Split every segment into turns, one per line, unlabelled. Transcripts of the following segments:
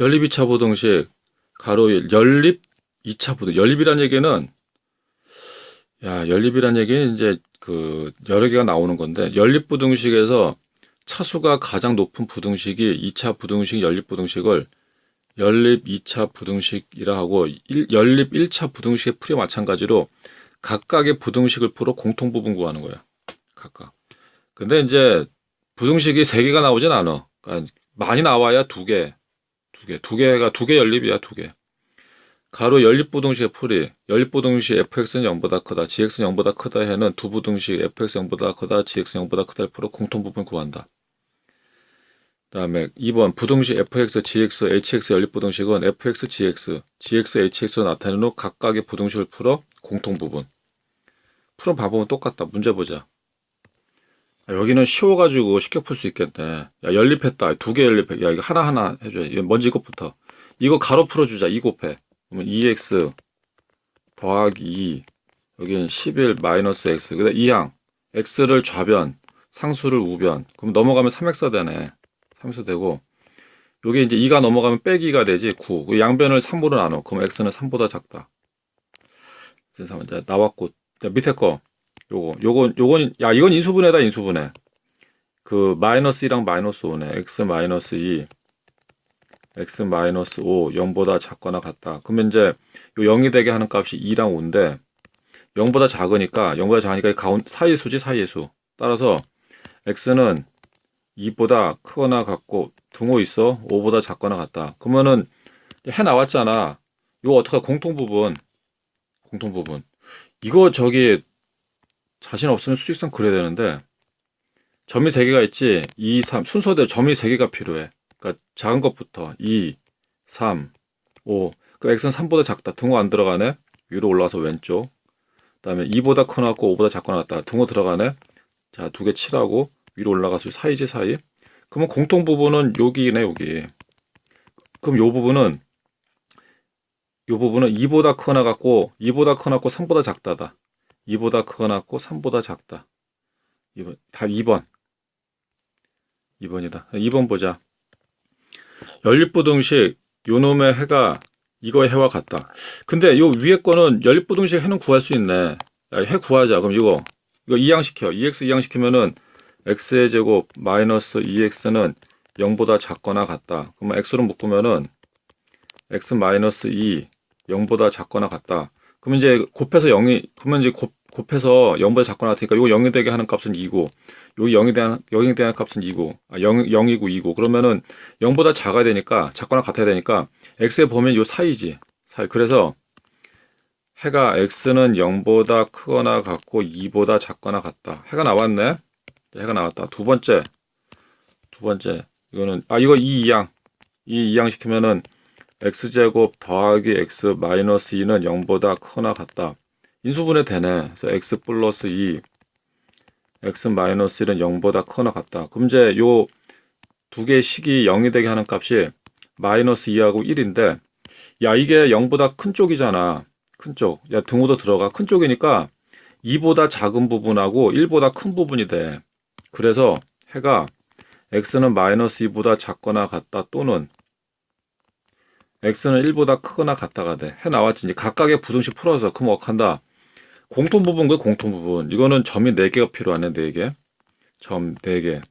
연립 2차 부등식 가로 연립 2차 부등 연립이란 얘기는 야 연립이란 얘기는 이제 그 여러 개가 나오는 건데 연립 부등식에서 차수가 가장 높은 부등식이 2차 부등식 연립 부등식을 연립 2차 부등식이라 하고 일- 연립 1차 부등식의 풀이 마찬가지로 각각의 부등식을 풀어 공통 부분 구하는 거야. 각각. 근데 이제 부등식이 세 개가 나오진 않아. 그러니까 많이 나와야 두 개, 두 개, 두 개가 두 개 연립이야 두 개. 가로 연립 부등식의 풀이 연립 부등식 fx는 0보다 크다, gx는 0보다 크다 해는 두 부등식 fx 0보다 크다, gx 0보다 크다를 풀어 공통 부분 구한다. 그다음에 2번 부등식 fx, gx, hx 연립 부등식은 fx, gx, gx, hx로 나타내는 후 각각의 부등식을 풀어 공통 부분. 풀어 봐보면 똑같다. 문제 보자. 아, 여기는 쉬워가지고 쉽게 풀 수 있겠네. 야, 연립했다. 두 개 연립해. 야, 이거 하나하나 해줘야 먼저 이것부터. 이거 가로 풀어주자. 2 곱해. 그러면 2x 더하기 2. 여기는 11 마이너스 x. 그 다음 2항. x를 좌변, 상수를 우변. 그럼 넘어가면 3x가 되네. 3x 되고. 요게 이제 2가 넘어가면 빼기가 되지. 9. 그 양변을 3으로 나눠. 그럼 x는 3보다 작다. 그래서 이제 나왔고. 자, 밑에 거. 요거, 요건, 요건, 야, 이건 인수분해다, 인수분해. 그, 마이너스 2랑 마이너스 5네. x 마이너스 2, x 마이너스 5, 0보다 작거나 같다. 그러면 이제, 요 0이 되게 하는 값이 2랑 5인데, 0보다 작으니까, 0보다 작으니까 가운, 사이의 수지, 사이의 수. 따라서, x는 2보다 크거나 같고, 등호 있어. 5보다 작거나 같다. 그러면은, 해 나왔잖아. 이거 어떡하, 공통 부분. 공통 부분. 이거 저기, 자신 없으면 수직선 그려야 되는데 점이 3개가 있지 2, 3 순서대로 점이 3개가 필요해. 그러니까 작은 것부터 2, 3, 5 그 x는 3보다 작다. 등호 안 들어가네. 위로 올라와서 왼쪽. 그 다음에 2보다 커나고 5보다 작거나 같다. 등호 들어가네. 자 두 개 칠하고 위로 올라가서 사이지 사이. 그러면 공통 부분은 여기네 여기. 그럼 요 부분은 요 부분은 2보다 커나 같고 2보다 커나고 3보다 작다다 2보다 크거나 같고 3보다 작다. 2번, 답 2번. 2번이다. 2번 보자. 연립부등식 요놈의 해가 이거의 해와 같다. 근데 요 위에 거는 연립부등식 해는 구할 수 있네. 야, 해 구하자. 그럼 이거 이거 이항시켜. 2x 이항시키면은 x의 제곱 마이너스 2x는 0보다 작거나 같다. 그러면 x로 묶으면은 x 마이너스 2 0보다 작거나 같다. 그러면 이제 곱해서 0이 그러면 이제 곱, 곱해서 0보다 작거나 같으니까 이거 0이 되게 하는 값은 2고 여기 0이 되는 0이 되는 값은 2고 아 0, 0이고 2고. 그러면은 0보다 작아야 되니까 작거나 같아야 되니까 x에 보면 요 사이지. 사이. 그래서 해가 x는 0보다 크거나 같고 2보다 작거나 같다. 해가 나왔네. 해가 나왔다. 두 번째. 두 번째. 이거는 아 이거 2 이항. 이 이항 시키면은 x제곱 더하기 x 마이너스 2는 0보다 크거나 같다. 인수분해 되네. 그래서 x 플러스 2, x 마이너스 1은 0보다 크거나 같다. 그럼 이제 요 두 개의 식이 0이 되게 하는 값이 마이너스 2하고 1인데 야 이게 0보다 큰 쪽이잖아. 큰 쪽. 야 등호도 들어가. 큰 쪽이니까 2보다 작은 부분하고 1보다 큰 부분이 돼. 그래서 해가 x는 마이너스 2보다 작거나 같다 또는 x는 1보다 크거나 같다가 돼. 해 나왔지. 이제 각각의 부등식 풀어서 그럼 어한다. 공통 부분 그 공통 부분. 이거는 점이 4개가 필요하네. 4개. 점 4개.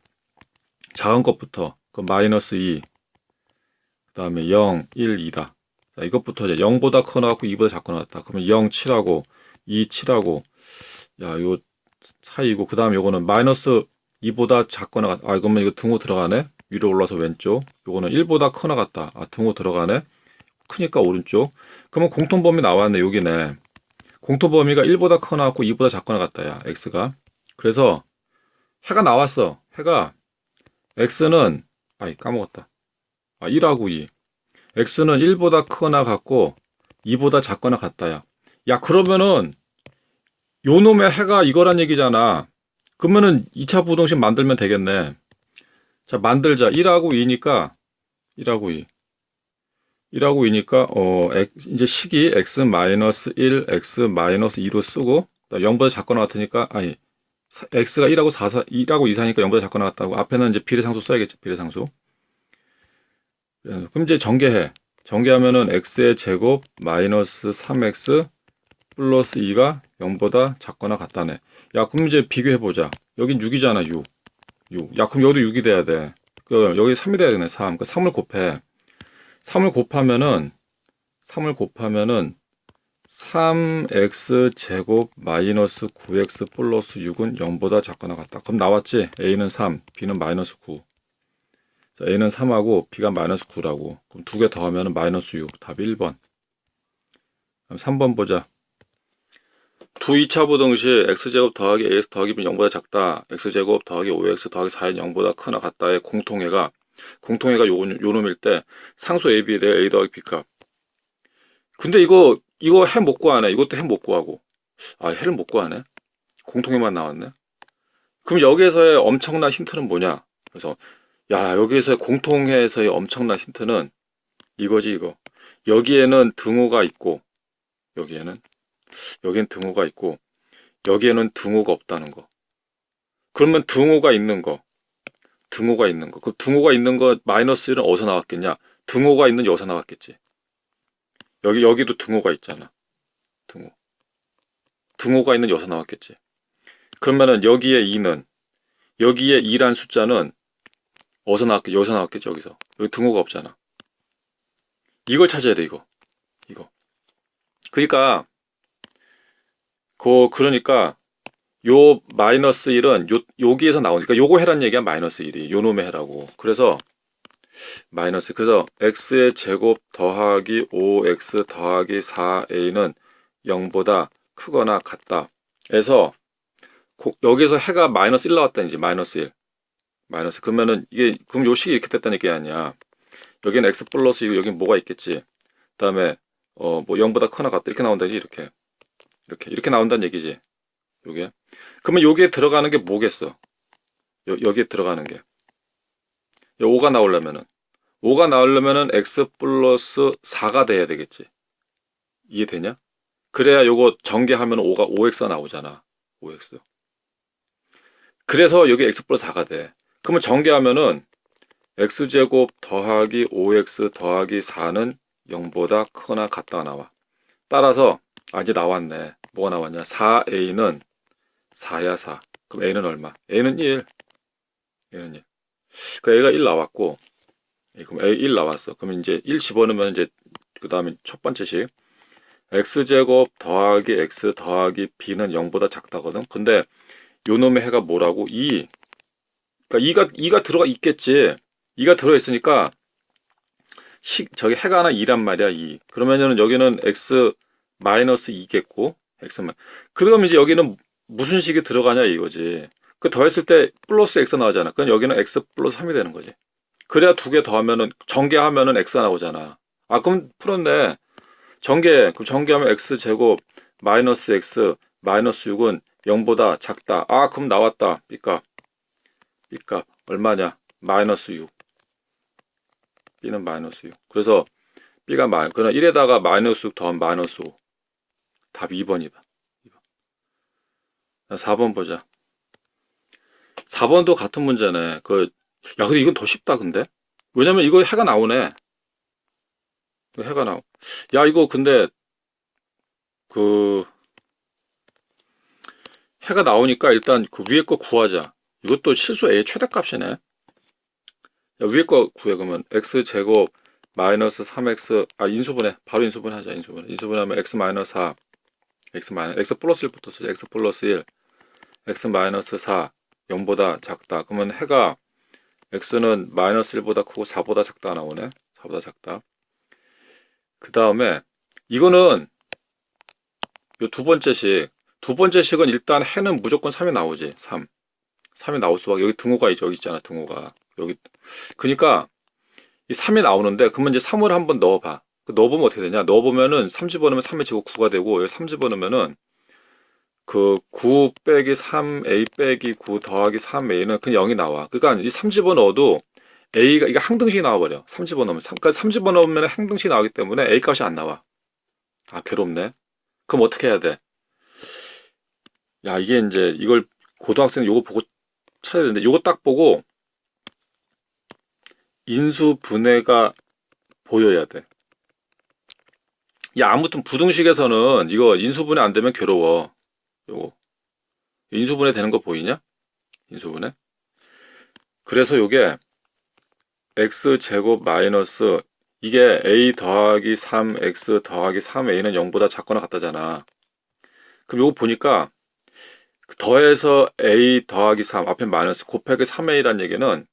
작은 것부터 그 마이너스 2. 그 다음에 0, 1, 2다. 자, 이것부터 이제 0보다 크거나 같고 2보다 작거나 같다. 그러면 0, 7하고 2, 7하고 야, 요 사이고 그 다음에 요거는 마이너스 2보다 작거나 같다. 아, 그러면 이거 등호 들어가네. 위로 올라서 왼쪽. 요거는 1보다 크거나 같다. 아, 등호 들어가네. 크니까 오른쪽. 그러면 공통범위 나왔네. 여기네. 공통범위가 1보다 크거나 같고 2보다 작거나 같다. 야, x가. 그래서 해가 나왔어. 해가 x는 아이 까먹었다. 아, 1하고 2. x는 1보다 크거나 같고 2보다 작거나 같다. 야. 야, 그러면은 요 놈의 해가 이거란 얘기잖아. 그러면은 2차 부등식 만들면 되겠네. 자, 만들자. 1하고 2니까 1하고 2. 1하고 2니까 어 이제 식이 x 마이너스 1, x 마이너스 2로 쓰고 0보다 작거나 같으니까 아니 사- x가 1하고 4, 4 2하고 2, 4니까 0보다 작거나 같다고 앞에는 이제 비례상수 써야겠죠 비례상수 그럼 이제 전개해. 전개하면은 x의 제곱 마이너스 3x 플러스 2가 0보다 작거나 같다네. 야, 그럼 이제 비교해보자. 여긴 6이잖아, 6. 6. 야, 그럼 여기도 6이 돼야 돼. 그, 여기 3이 돼야 되네, 3. 그 3을 곱해. 3을 곱하면은, 3을 곱하면은, 3x 제곱 마이너스 9x 플러스 6은 0보다 작거나 같다. 그럼 나왔지? a는 3, b는 마이너스 9. 자, a는 3하고 b가 마이너스 9라고. 그럼 두 개 더하면 마이너스 6. 답이 1번. 그럼 3번 보자. 두 2차 부등식 x제곱 더하기 ax 더하기 b는 0보다 작다. x제곱 더하기 5x 더하기 4는 0보다 크나 같다의 공통해가 공통해가 요, 요 놈일 때 상수 a, b에 대해 a 더하기 b 값. 근데 이거 이거 해 못 구하네. 이것도 해 못 구하고. 아, 해를 못 구하네. 공통해만 나왔네. 그럼 여기에서의 엄청난 힌트는 뭐냐? 그래서 야, 여기에서 공통해에서의 엄청난 힌트는 이거지, 이거. 여기에는 등호가 있고, 여기에는, 여기엔 등호가 있고, 여기에는 등호가 없다는 거. 그러면 등호가 있는 거, 등호가 있는 거. 그 등호가 있는 거, 마이너스 1은 어디서 나왔겠냐? 등호가 있는 여기서 나왔겠지. 여기, 여기도 등호가 있잖아. 등호. 등호가 있는 여기서 나왔겠지. 그러면은 여기에 2는, 여기에 2란 숫자는 어디서 나왔겠, 여기서 나왔겠지, 여기서. 여기 등호가 없잖아. 이걸 찾아야 돼, 이거. 이거. 그러니까, 그, 그러니까, 요 마이너스 1은 요, 여기에서 나오니까 요거 해란 얘기야, 마이너스 1이. 요 놈의 해라고. 그래서, 마이너스. 그래서, x의 제곱 더하기 5x 더하기 4a는 0보다 크거나 같다. 고- 여기서 해가 마이너스 1 나왔다는 지 마이너스 1. 마이너스 그러면은 이게 그럼 요 식이 이렇게 됐다는 게 아니야. 여기는 x 플러스 이고 여긴 뭐가 있겠지. 그 다음에 어 뭐 0보다 크나 같다 이렇게 나온다지 이렇게 이렇게 이렇게 나온다는 얘기지. 요게 그러면 여기에 들어가는 게 뭐겠어? 여, 여기에 들어가는 게 5가 나오려면은 5가 나오려면은 x 플러스 4가 돼야 되겠지. 이해되냐? 그래야 요거 전개하면 5가 5x가 나오잖아. 5x. 그래서 여기 x 플러스 4가 돼. 그러면 전개하면은 x제곱 더하기 5x 더하기 4는 0보다 크거나 같다가 나와. 따라서 아 이제 나왔네. 뭐가 나왔냐? 4a는 4야 4. 그럼 a는 얼마? a는 1. a는 1. 그 a가 1 나왔고 예, 그럼 a 1 나왔어. 그럼 이제 1 집어넣으면 이제 그 다음에 첫 번째 식 x제곱 더하기 x 더하기 b는 0보다 작다거든. 근데 요 놈의 해가 뭐라고? 2. 그러니까 2가 2가 들어가 있겠지. 2가 들어 있으니까 식 저기 해가 하나 2란 말이야. 2. 그러면은 여기는 x 마이너스 2겠고 x만. 그럼 이제 여기는 무슨 식이 들어가냐 이거지. 그 더했을 때 플러스 x 나오잖아. 그럼 여기는 x 플러스 3이 되는 거지. 그래야 두 개 더하면은 전개하면은 x가 나오잖아. 아 그럼 풀었네. 전개 그럼 전개하면 x 제곱 마이너스 x 마이너스 6은 0보다 작다. 아 그럼 나왔다. b값. b값 얼마냐? 마이너스 6. b는 마이너스 6. 그래서 b가 마 그러나 1에다가 마이너스 6 더하면 마이너스 5. 답 2번이다. 2번. 4번 보자. 4번도 같은 문제네. 그, 야, 근데 이건 더 쉽다, 근데? 왜냐면 이거 해가 나오네. 해가 나오. 야, 이거 근데, 그, 해가 나오니까 일단 그 위에 거 구하자. 이것도 실수 A의 최대값이네. 야, 위에 거 구해, 그러면. X제곱 마이너스 3X, 아, 인수분해. 바로 인수분해 하자, 인수분해. 인수분해 하면 X 마이너스 4. X X 플러스 1부터 쓰자. X 플러스 1. X 마이너스 4. 0보다 작다. 그러면 해가 x는 마이너스 1보다 크고 4보다 작다 나오네. 4보다 작다. 그 다음에 이거는 요 두 번째 식. 두 번째 식은 일단 해는 무조건 3이 나오지. 3. 3이 나올 수밖에. 여기 등호가. 여기 있잖아. 등호가. 여기. 그러니까 이 3이 나오는데 그러면 이제 3을 한번 넣어봐. 그 넣어보면 어떻게 되냐? 넣어보면은 3 집어넣으면 3의 제곱 9가 되고 여기 3 집어넣으면은 그 9 빼기 3a 빼기 9 더하기 3a는 그냥 0이 나와. 그러니까 이 3 집어 넣어도 a가 이게 항등식이 나와버려. 3 집어 넣으면 3, 그러니까 3 집어 넣으면 항등식이 나오기 때문에 a 값이 안 나와. 아 괴롭네. 그럼 어떻게 해야 돼? 야 이게 이제 이걸 고등학생 요거 보고 찾아야 되는데 요거 딱 보고 인수 분해가 보여야 돼. 야, 아무튼 부등식에서는 이거 인수분해 안 되면 괴로워. 요거. 인수분해 되는 거 보이냐? 인수분해. 그래서 요게 x 제곱 마이너스 이게 a 더하기 3x 더하기 3a는 0보다 작거나 같다잖아. 그럼 요거 보니까 더해서 a 더하기 3 앞에 마이너스 곱하기 3a란 얘기는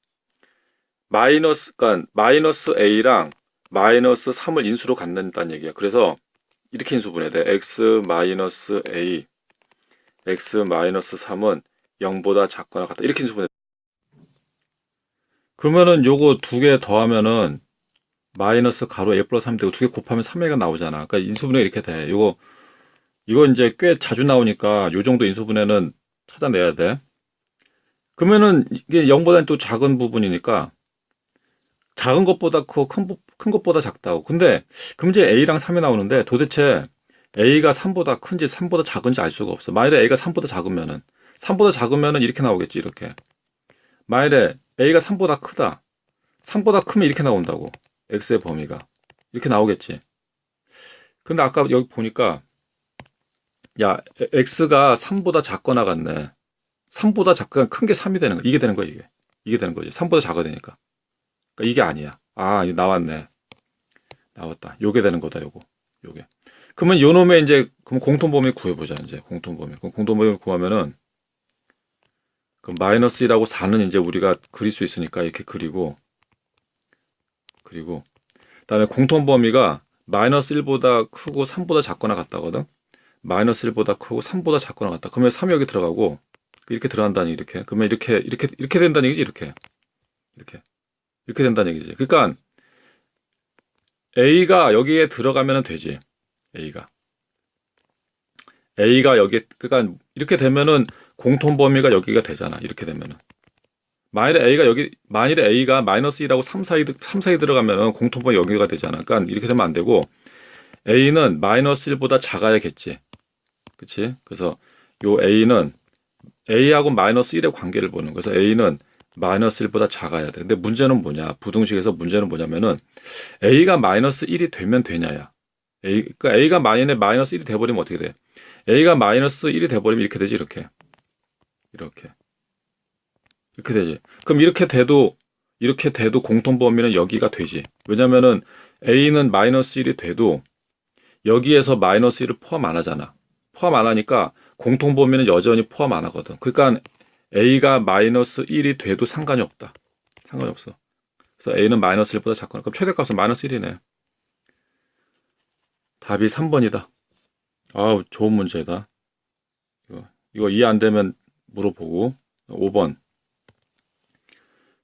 마이너스 그러니까 마이너스 a랑 마이너스 3을 인수로 갖는다는 얘기야. 그래서 이렇게 인수분해 돼. x 마이너스 a x 마이너스 3은 0보다 작거나 같다. 이렇게 인수분해. 그러면은 요거 두 개 더하면은 마이너스 가로 a 플러스 3 되고 두 개 곱하면 3a가 나오잖아. 그러니까 인수분해 이렇게 돼. 요거 이거 이제 꽤 자주 나오니까 요 정도 인수분해는 찾아내야 돼. 그러면은 이게 0보다는 또 작은 부분이니까 작은 것보다 크고 큰, 부- 큰 것보다 작다고. 근데 이제 A랑 3이 나오는데 도대체 A가 3보다 큰지 3보다 작은지 알 수가 없어. 만일에 A가 3보다 작으면은 3보다 작으면은 이렇게 나오겠지 이렇게. 만일에 A가 3보다 크다. 3보다 크면 이렇게 나온다고. X의 범위가. 이렇게 나오겠지. 근데 아까 여기 보니까 야, X가 3보다 작거나 같네. 3보다 작거나 큰 게 3이 되는 거. 이게 되는 거야, 이게. 이게 되는 거지. 3보다 작아야 되니까. 그러니까 이게 아니야. 아, 나왔네. 나왔다. 요게 되는 거다, 요거. 요게. 그러면 요 놈의 이제, 그럼 공통 범위 구해보자, 이제. 공통 범위. 그럼 공통 범위 구하면은, 그 마이너스 1하고 4는 이제 우리가 그릴 수 있으니까 이렇게 그리고, 그리고, 그 다음에 공통 범위가 마이너스 1보다 크고 3보다 작거나 같다거든? 마이너스 1보다 크고 3보다 작거나 같다. 그러면 3이 여기 들어가고, 이렇게 들어간다니, 이렇게. 그러면 이렇게, 이렇게, 이렇게 된다는 얘기지, 이렇게. 이렇게. 이렇게 된다는 얘기지. 그러니까 A가 여기에 들어가면 되지. A가. A가 여기 그러니까 이렇게 되면은 공통 범위가 여기가 되잖아. 이렇게 되면은. 만일에 A가 여기 만일에 A가 마이너스 1하고 3 사이 3 사이 들어가면은 공통 범위 여기가 되잖아. 그러니까 이렇게 되면 안 되고 A는 마이너스 1보다 작아야겠지. 그치 그래서 요 A는 A하고 마이너스 1의 관계를 보는 거예요. 그래서 A는 마이너스 1보다 작아야 돼. 근데 문제는 뭐냐? 부등식에서 문제는 뭐냐면은 A가 마이너스 1이 되면 되냐야. A, 그러니까 A가 만약에 마이너스 1이 돼버리면 어떻게 돼? A가 마이너스 1이 돼버리면 이렇게 되지, 이렇게. 이렇게. 이렇게 되지. 그럼 이렇게 돼도, 이렇게 돼도 공통 범위는 여기가 되지. 왜냐면은 A는 마이너스 1이 돼도 여기에서 마이너스 1을 포함 안 하잖아. 포함 안 하니까 공통 범위는 여전히 포함 안 하거든. 그러니까 A가 마이너스 1이 돼도 상관이 없다. 상관이 없어. 그래서 A는 마이너스 1보다 작거나. 그럼 최대값은 마이너스 1이네. 답이 3번이다. 아우, 좋은 문제다. 이거, 이거 이해 안 되면 물어보고. 5번.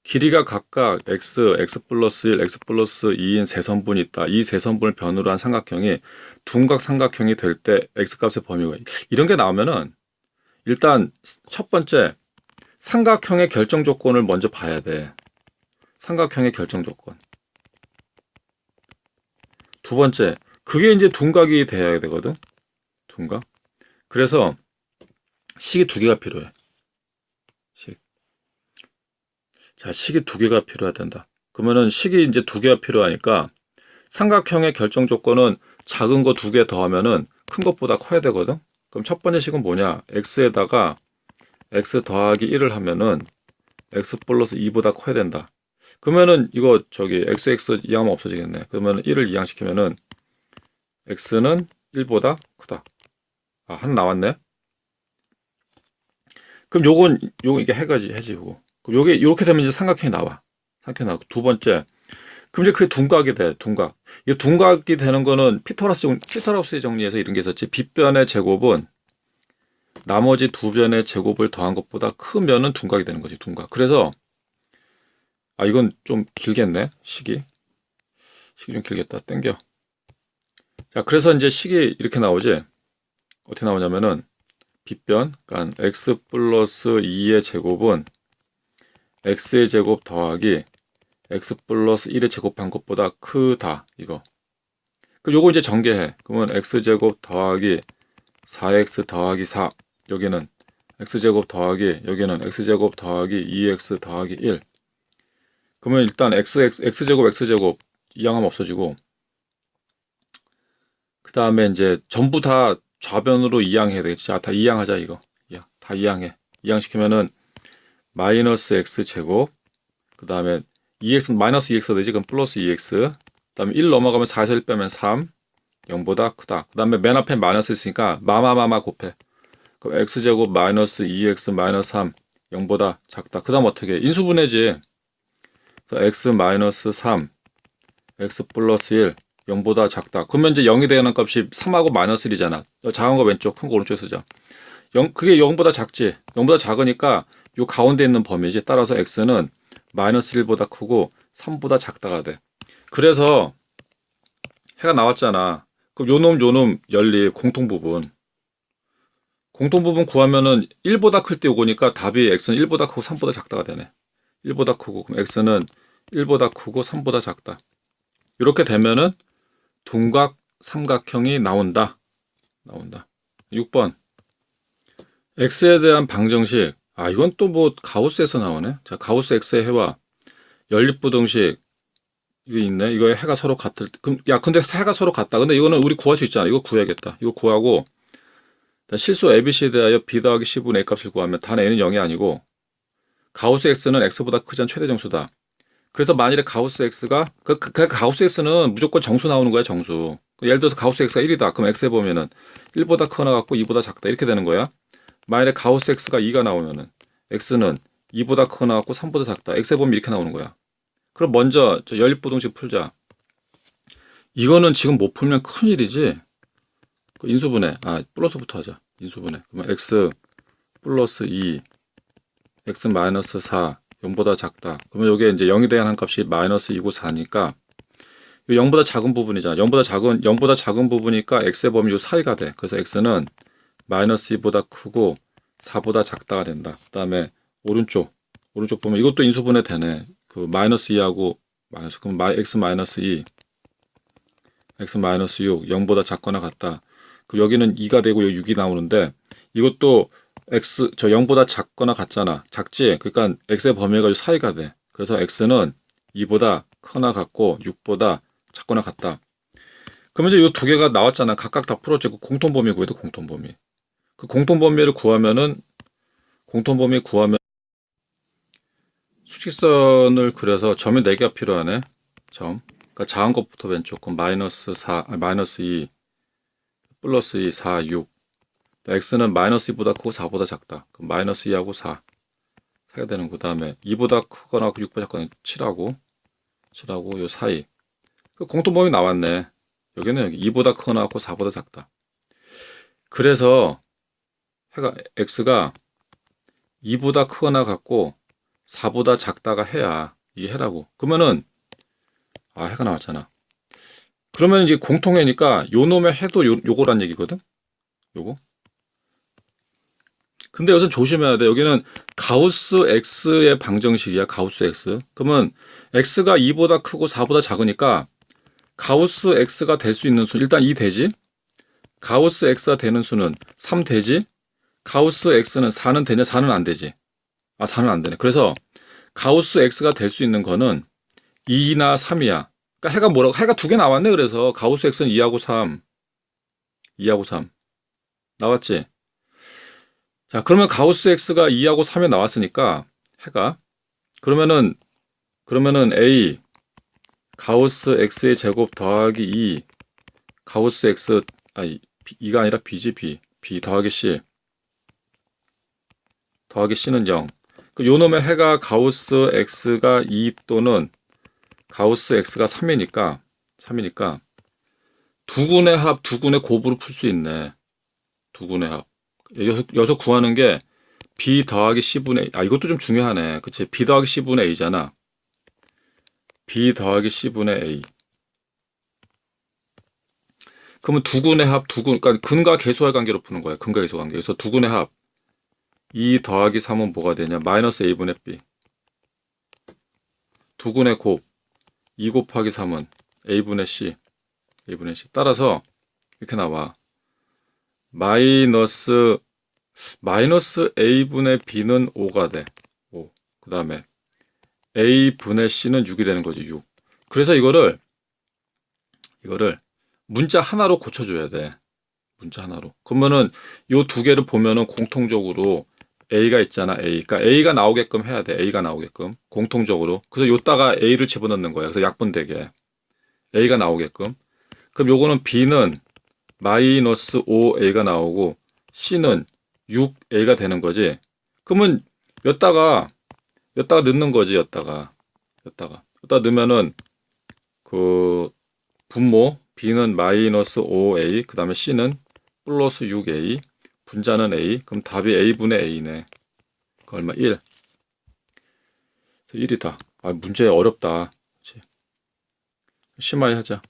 길이가 각각 x, x 플러스 1, x 플러스 2인 세 선분이 있다. 이 세 선분을 변으로 한 삼각형이 둔각 삼각형이 될 때 x값의 범위가 이런 게 나오면은 일단 첫 번째 삼각형의 결정 조건을 먼저 봐야 돼. 삼각형의 결정 조건. 두 번째, 그게 이제 둔각이 돼야 되거든. 둔각. 그래서 식이 두 개가 필요해. 식. 자, 식이 두 개가 필요해야 된다. 그러면은 식이 이제 두 개가 필요하니까 삼각형의 결정 조건은 작은 거 두 개 더하면은 큰 것보다 커야 되거든. 그럼 첫 번째 식은 뭐냐? x에다가 x 더하기 1을 하면은 x 플러스 2보다 커야 된다. 그러면은 이거 저기 xx 이항하면 없어지겠네. 그러면 1을 이항시키면은 x는 1보다 크다. 아, 하나 나왔네. 그럼 요건 요거 이게 해가지 해지고. 그럼 요게 요렇게 되면 이제 삼각형이 나와. 삼각형이 나고 두 번째. 그럼 이제 그게 둔각이 돼. 둔각. 이 둔각이 되는 거는 피터라스 피터라스의 정리에서 이런 게 있었지. 빗변의 제곱은 나머지 두 변의 제곱을 더한 것보다 크면은 둔각이 되는 거지, 둔각. 그래서, 아, 이건 좀 길겠네, 식이. 식이 좀 길겠다, 땡겨. 자, 그래서 이제 식이 이렇게 나오지. 어떻게 나오냐면은, 빗변, 그러니까 x 플러스 2의 제곱은 x의 제곱 더하기 x 플러스 1의 제곱한 것보다 크다, 이거. 그 요거 이제 전개해. 그러면 x제곱 더하기 4x 더하기 4 여기는 x제곱 더하기 여기는 x제곱 더하기 2x 더하기 1 그러면 일단 x, x, x제곱 x제곱 이항하면 없어지고 그 다음에 이제 전부 다 좌변으로 이항해야 되겠지. 아, 다 이항하자 이거. 야, 다 이항해. 이항시키면은 마이너스 x 제곱 그 다음에 2x 마이너스 2x가 되지. 그럼 플러스 2x 그 다음에 1 넘어가면 4에서 1 빼면 3 0보다 크다. 그 다음에 맨 앞에 마이너스 있으니까 마마마마 곱해. 그럼 x제곱 마이너스 2x 마이너스 3 0보다 작다. 그 다음 어떻게 해? 인수분해지. 그래서 x 마이너스 3 x 플러스 1 0보다 작다. 그러면 이제 0이 되는 값이 3하고 마이너스 1이잖아. 작은 거 왼쪽, 큰 거 오른쪽에 쓰자. 0, 그게 0보다 작지. 0보다 작으니까 요 가운데 있는 범위지. 따라서 x는 마이너스 1보다 크고 3보다 작다가 돼. 그래서 해가 나왔잖아. 그럼 요놈 요놈 연립 공통 부분. 공통 부분 구하면은 1보다 클때 오니까 답이 x는 1보다 크고 3보다 작다가 되네. 1보다 크고 그럼 x는 1보다 크고 3보다 작다. 이렇게 되면은 둔각 삼각형이 나온다. 나온다. 6번. x에 대한 방정식. 아, 이건 또 뭐 가우스에서 나오네. 자, 가우스 x의 해와 연립부등식 이거 있네. 이거 해가 서로 같을 때. 그럼 야, 근데 해가 서로 같다. 근데 이거는 우리 구할 수 있잖아. 이거 구해야겠다. 이거 구하고 실수 ABC에 대하여 B 더하기 C분의 A 값을 구하면 단 A는 0이 아니고 가우스 X는 X보다 크지 않은 최대 정수다. 그래서 만일에 가우스 X가 그, 그, 그 가우스 X는 무조건 정수 나오는 거야 정수. 예를 들어서 가우스 X가 1이다. 그럼 X에 보면은 1보다 크거나 같고 2보다 작다 이렇게 되는 거야. 만일에 가우스 X가 2가 나오면은 X는 2보다 크거나 같고 3보다 작다. X에 보면 이렇게 나오는 거야. 그럼 먼저 저 연립부등식 풀자. 이거는 지금 못 풀면 큰일이지. 그 인수분해. 아, 플러스부터 하자. 인수분해. 그러면 x 플러스 2, x 마이너스 4, 0보다 작다. 그러면 이게 이제 0에 대한 한 값이 마이너스 2고 4니까 0보다 작은 부분이잖아. 0보다 작은 0보다 작은 부분이니까 x의 범위 요 사이가 돼. 그래서 x는 마이너스 2보다 크고 4보다 작다가 된다. 그다음에 오른쪽 오른쪽 보면 이것도 인수분해 되네. 그 마이너스 2하고 마이너스 그럼 마이, x 마이너스 2 x 마이너스 6 0보다 작거나 같다. 그 여기는 2가 되고 여기 6이 나오는데 이것도 x 저 0보다 작거나 같잖아. 작지? 그러니까 x의 범위가 이 사이가 돼. 그래서 x는 2보다 크거나 같고 6보다 작거나 같다. 그러면 이제 이 두 개가 나왔잖아. 각각 다 풀었지. 그 공통 범위 구해도 공통 범위. 그 공통 범위를 구하면은 공통 범위 구하면 수직선을 그려서 점이 4개가 필요하네. 점. 그러니까 작은 것부터 왼쪽 건 마이너스 4, 아니, 마이너스 2, 플러스 2, 4, 6. X는 마이너스 2보다 크고 4보다 작다. 그럼 마이너스 2하고 4. 사게 되는 그 다음에 2보다 크거나 6보다 작거나 7하고 7하고 요 사이. 그 공통범위 나왔네. 여기는 여기 2보다 크거나 같고 4보다 작다. 그래서 해가 x가 2보다 크거나 같고 4보다 작다가 해야 이게 해라고. 그러면은 아 해가 나왔잖아. 그러면 이제 공통해니까 요 놈의 해도 요, 요거란 얘기거든. 요거. 근데 여기서 조심해야 돼. 여기는 가우스 x의 방정식이야. 가우스 x. 그러면 x가 2보다 크고 4보다 작으니까 가우스 x가 될 수 있는 수 일단 2 되지. 가우스 x가 되는 수는 3 되지. 가우스 x는 4는 되냐? 4는 안 되지. 아, 4는 안 되네. 그래서 가우스 x가 될 수 있는 거는 2나 3이야. 그러니까 해가 뭐라고? 해가 두 개 나왔네. 그래서 가우스 x는 2하고 3. 2하고 3. 나왔지? 자, 그러면 가우스 x가 2하고 3에 나왔으니까 해가 그러면은 그러면은 a 가우스 x의 제곱 더하기 2 가우스 x 아니 2가 아니라 b지 b b 더하기 c 더하기 c는 0. 그 요놈의 해가 가우스 x가 2 또는 가우스 x가 3이니까 3이니까 두 군의 합, 두 군의 곱으로 풀 수 있네. 두 군의 합. 여기서 구하는 게 b 더하기 c분의 아 이것도 좀 중요하네. 그치? b 더하기 c분의 a잖아. b 더하기 c분의 a. 그러면 두 군의 합, 두 군, 그러니까 근과 계수할 관계로 푸는 거야. 근과 계수 관계. 그래서 두 군의 합. 2 더하기 3은 뭐가 되냐? 마이너스 a분의 b. 두 군의 곱. 2 곱하기 3은 a분의 c. a분의 c. 따라서 이렇게 나와. 마이너스 마이너스 a분의 b는 5가 돼. 5. 그 다음에 a분의 c는 6이 되는 거지. 6. 그래서 이거를 이거를 문자 하나로 고쳐줘야 돼. 문자 하나로. 그러면은 요 두 개를 보면은 공통적으로 A가 있잖아, A. 그러니까 A가 나오게끔 해야 돼. A가 나오게끔. 공통적으로. 그래서 요따가 A를 집어넣는 거야. 그래서 약분되게. A가 나오게끔. 그럼 요거는 B는 마이너스 5A가 나오고 C는 6A가 되는 거지. 그러면 여따가 여따가 넣는 거지, 여따가. 여따가. 여따가 넣으면은 그 분모 B는 마이너스 5A, 그 다음에 C는 플러스 6A, 분자는 A, 그럼 답이 A분의 A네. 그 얼마? 1. 1이다. 아, 문제 어렵다. 심하게 하자.